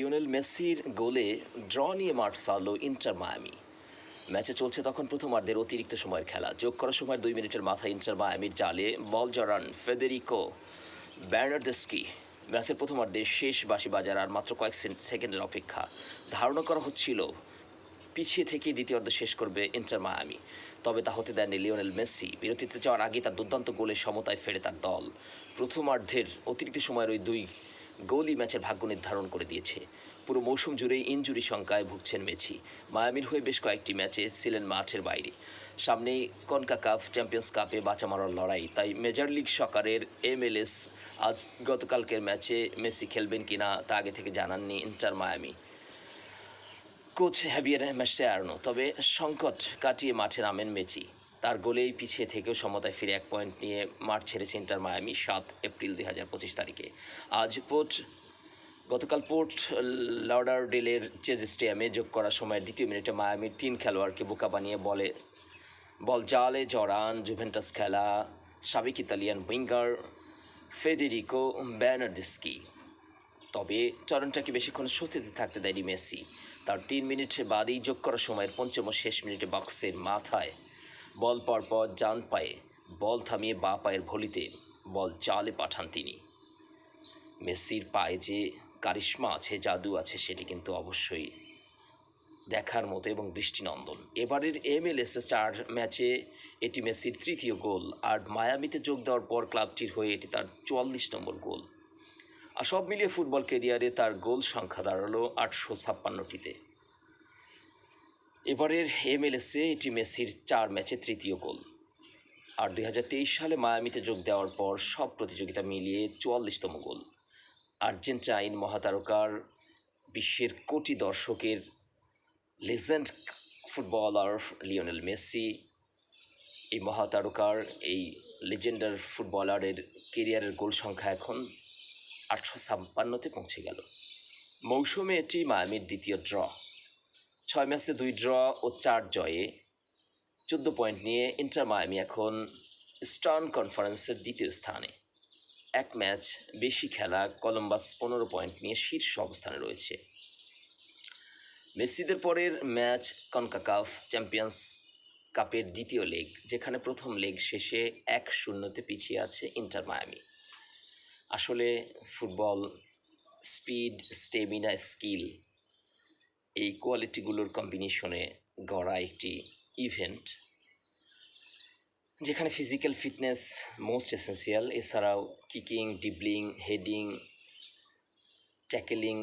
Lionel মেসির গোলে draw নিয়ে মাঠ সারল ইন্টার মায়ামি। ম্যাচে চলছে তখন প্রথমার্ধের অতিরিক্ত সময়ের খেলা। যোগ করার সময় দুই মিনিটের মাথায় ইন্টার মায়ামির জালে বল জড়ান ফেদেরিকো ব্যানার্দেস্কি ম্যাচের প্রথমার্ধে শেষ বাসি বাজার আর মাত্র কয়েক সেকেন্ডের অপেক্ষা। ধারণা করা হচ্ছিল, পিছিয়ে থেকে দ্বিতীয়ার্ধ শেষ করবে ইন্টার মায়ামি। তবে তা হতে দেয়নি লিওনেল মেসি। বিরতিতে যাওয়ার আগে তার দুর্দান্ত গোলে সমতায় ফেরে তার দল। প্রথমার্ধের অতিরিক্ত সময়ের ওই দুই গোলই ম্যাচের ভাগ্য নির্ধারণ করে দিয়েছে। পুরো মৌসুম জুড়েই ইনজুরি শঙ্কায় ভুগছেন মেসি। মায়ামির হয়ে বেশ কয়েকটি ম্যাচে ছিলেন মাঠের বাইরে। সামনেই কনকা কাপ চ্যাম্পিয়ন্স কাপে বাঁচা মারার লড়াই। তাই মেজর লিগ সকারের এমএলএস আজ গতকালকের ম্যাচে মেসি খেলবেন কিনা তা আগে থেকে জানাননি Inter Miami. Coach Javier Javier Mascherano তবে সংকট কাটিয়ে মাঠে নামেন মেচি তার গোলেই পিছিয়ে থেকেও সমতায় ফিরে এক পয়েন্ট নিয়ে মাঠ ছেড়েছে ইন্টার মায়ামি সাত এপ্রিল দুই হাজার পঁচিশ তারিখে। আজ পোর্ট, গতকাল পোর্ট লর্ডারডেলের চেজ স্টেডিয়ামে যোগ করার সময় দ্বিতীয় মিনিটে মায়ামির তিন খেলোয়াড়কে বোকা বানিয়ে বলে, বল জালে জড়ান, জুভেন্টাস খেলা, সাবেক ইতালিয়ান উইঙ্গার ফেদেরিকো ব্যানার্দিস্কি তবে চরণটাকে বেশিক্ষণ স্বস্তিতে থাকতে দেয়নি মেসি। তার তিন মিনিটের বাদেই যোগ করার সময়ের পঞ্চম শেষ মিনিটে বক্সের মাথায় বল পরপর জান পায়ে, বল থামিয়ে বা পায়ের ভলিতে বল জালে পাঠান তিনি। মেসির পায়ে যে কারিশ্মা আছে, জাদু আছে, সেটি কিন্তু অবশ্যই দেখার মতো এবং দৃষ্টিনন্দন। এবারের এমএলএস চার ম্যাচে এটি মেসির তৃতীয় গোল, আর মায়ামিতে যোগ দেওয়ার পর ক্লাবটির হয়ে এটি তার চুয়াল্লিশ নম্বর গোল। আর সব মিলিয়ে ফুটবল কেরিয়ারে তার গোল সংখ্যা দাঁড়াল আটশো ছাপ্পান্নটিতে। এবারের এমএলএসে এটি মেসির চার ম্যাচে তৃতীয় গোল। আর দু হাজার তেইশ সালে মায়ামিতে যোগ দেওয়ার পর সব প্রতিযোগিতা মিলিয়ে চুয়াল্লিশতম গোল। আর্জেন্টাইন মহাতারকার বিশ্বের কোটি দর্শকের লেজেন্ড ফুটবলার লিওনেল মেসি, এই মহাতারকার, এই লেজেন্ডার ফুটবলারের কেরিয়ারের গোল সংখ্যা এখন আটশো ছাপ্পান্নতে পৌঁছে গেল। মৌসুমে এটি মায়ামির দ্বিতীয় ড্র। ছয় ম্যাচে দুই ড্র ও চার জয়ে। চোদ্দ পয়েন্ট নিয়ে ইন্টার মায়ামি এখন স্টার্ন কনফারেন্সের দ্বিতীয় স্থানে। এক ম্যাচ বেশি খেলা, কলম্বাস পনেরো পয়েন্ট নিয়ে শীর্ষ অবস্থানে রয়েছে। মেসিদের পরের ম্যাচ কনকাকাফ চ্যাম্পিয়ন্স কাপের দ্বিতীয় লেগ, যেখানে প্রথম লেগ শেষে এক শূন্যতে পিছিয়ে আছে ইন্টার মায়ামি। আসলে ফুটবল, স্পিড, স্টেমিনা, স্কিল এই কোয়ালিটিগুলোর কম্বিনেশনে গড়া একটি ইভেন্ট যেখানে ফিজিক্যাল ফিটনেস মোস্ট এসেন্সিয়াল এছাড়াও কিকিং ডিবলিং হেডিং ট্যাকেলিং